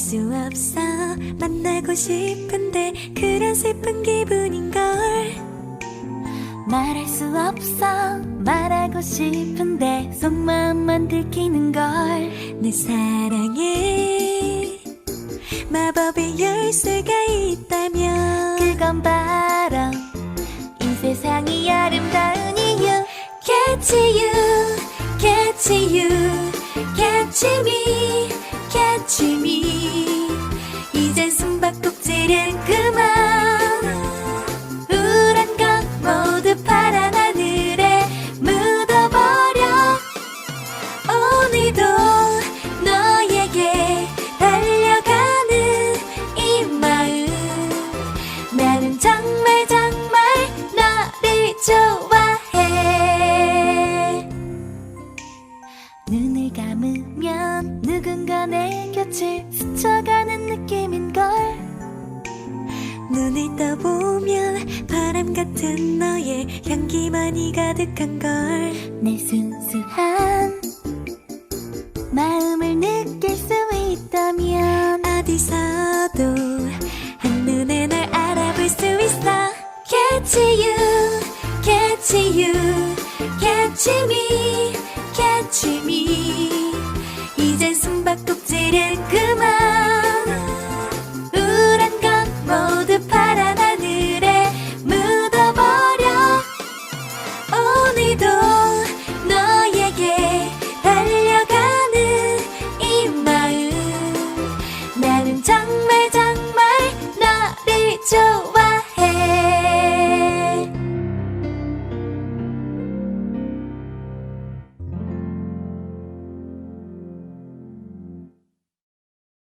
수 없어. 만나고 싶은데 그런 슬픈 기분인걸. 말할 수 없어. 말하고 싶은데 속마음만 들키는걸. 내 사랑에 마법의 열쇠가 있다면 그건 바로 이 세상이 아름다운 이유. Catch you, catch you, catch me, me. 이제 숨바꼭질은 그만. 우울한 것 모두 파란 하늘에 묻어버려. 오늘도 너에게 달려가는 이 마음. 나는 정말 정말 너를 좋아해. 눈을 감으면 누군가 내 곁을 스쳐가는 느낌인걸 눈을 떠보면 바람 같은 너의 향기만이 가득한 걸. 내 순수한 마음을 느낄 수 있다면 어디서도 한눈에 널 알아볼 수 있어. Catch you, catch you, catch me, catch me.